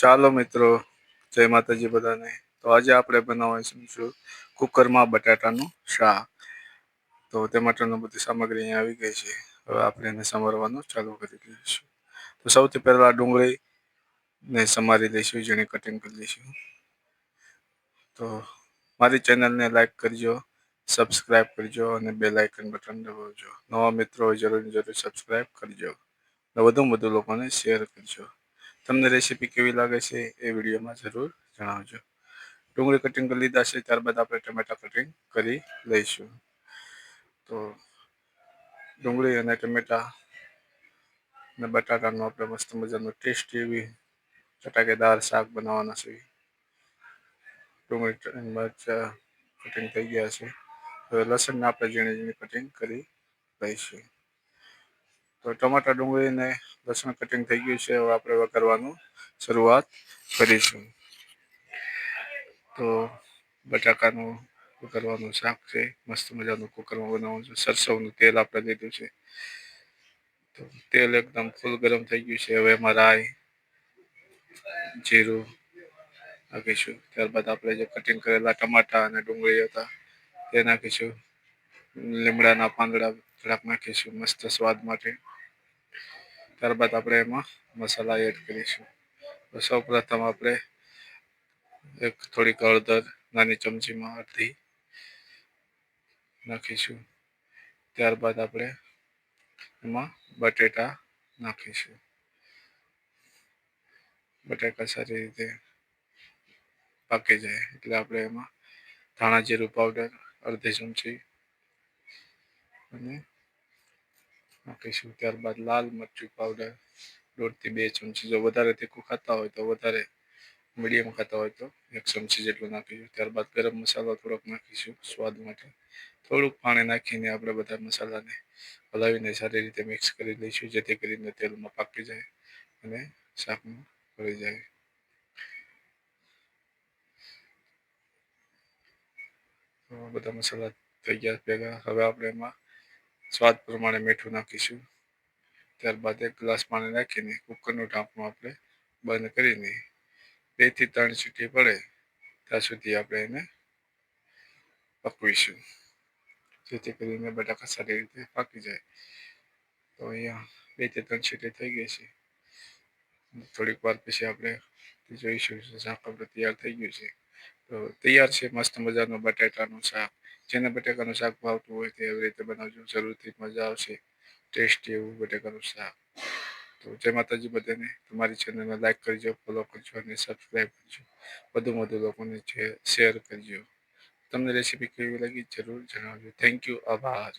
ચાલો મિત્રો, જય માતાજી બધાને. તો આજે આપણે બનાવવાનું છું કુકરમાં બટાટાનું શાક. તો તે માટેનું બધી સામગ્રી અહીંયા આવી ગઈ છે. હવે આપણે એને સમારવાનું ચાલુ કરી દઈશું. તો સૌથી પહેલાં ડુંગળી ને સમારી દઈશું, જેને કટિંગ કરી દઈશું. તો મારી ચેનલને લાઈક કરજો સબસ્ક્રાઈબ કરજો અને બે લાઇકન બટન દબાવજો. નવા મિત્રો જરૂર જરૂર સબસ્ક્રાઈબ કરજો. અને વધુ વધુ લોકોને શેર કરજો. તમને રેસીપી કેવી લાગે છે એ વિડીયોમાં જરૂર જણાવજો. ડુંગળી કટિંગ કરી લીધા છે, ત્યારબાદ આપણે ટમેટા કટિંગ કરી લઈશું. તો ડુંગળી અને ટમેટા અને બટાકાનું આપણે મસ્ત મજાનું ટેસ્ટી એવી ચટાકેદાર શાક બનાવવાના છે. ડુંગળી મરચા કટિંગ થઈ ગયા છે. હવે લસણને આપણે ઝીણી ઝીણી કટિંગ કરી લઈશું. તો ટમાટા ડુંગળીને લસણ કટિંગ થઈ ગયું છે, હવે આપણે વઘારવાનું શરૂઆત કરીશું. તો બટાકાનું વઘારવાનું શાક છે, મસ્ત મજાનું કુકરમાં બનાવવાનું છે, સરસવનું તેલ આપણે લીધું છે. તો તેલ એકદમ ફૂલ ગરમ થઈ ગયું છે, હવે એમાં રાઈ, જીરું નાખીશું. ત્યારબાદ આપણે જે કટિંગ કરેલા ટમાટા અને ડુંગળી હતા, તે નાખીશું. લીમડાના પાંદડા થોડાક નાખીશું, મસ્ત સ્વાદ માટે. ત્યારબાદ આપણે એમાં મસાલા એડ કરીશું. તો સૌ પ્રથમ આપણે એક થોડીક હળદર, નાની ચમચીમાં અડધી નાખીશું. ત્યારબાદ આપણે એમાં બટેટા નાખીશું. બટાકા સારી રીતે પાકી જાય, એટલે આપણે એમાં ધાણા જીરું પાવડર અડધી ચમચી અને નાખીશું ત્યારબાદ લાલ મરચું પાવડર દોઢથી બે ચમચી. જો વધારે તીખું ખાતા હોય તો વધારે મીડિયમ ખાતા હોય તો એક ચમચી જેટલું નાખીશું. ત્યારબાદ ગરમ મસાલો થોડોક નાખીશું સ્વાદ માટે. થોડુંક પાણી નાખીને આપણે બધા મસાલાને હલાવીને સારી રીતે મિક્સ કરી લઈશું, જેથી કરીને તેલમાં પાકી જાય અને શાકમાં ભળી જાય. બધા મસાલા થઈ ગયા ભેગા. હવે આપણે એમાં સ્વાદ પ્રમાણે મીઠું નાખીશું. ત્યારબાદ એક ગ્લાસ પાણી નાખીને કુકરનું ઢાંકણું આપણે બંધ કરીને બેથી ત્રણ સીટી પડે ત્યાં સુધી આપણે એને પકવીશું. જેથી કરીને બટાકા સારી રીતે પાકી જાય. તો અહીંયા બેથી ત્રણ સીટી થઈ ગઈ છે. થોડીક વાર પછી આપણે જોઈશું શાક આપણે તૈયાર થઈ ગયું છે. તો તૈયાર છે, મસ્ત મજાનું બટેટાનું શાક. જેને બટેકાનું શાક ભાવતું હોય તે એવી રીતે બનાવજો, જરૂરથી મજા આવશે. ટેસ્ટી એવું બટેકાનું શાક. તો જય માતાજી બધાને. તમારી ચેનલને લાઈક કરજો ફોલો કરજો અને સબસ્ક્રાઈબ કરજો. વધુ વધુ લોકોને શેર કરજો. તમને રેસીપી કેવી લાગી જરૂર જણાવજો. થેન્ક યુ આભાર.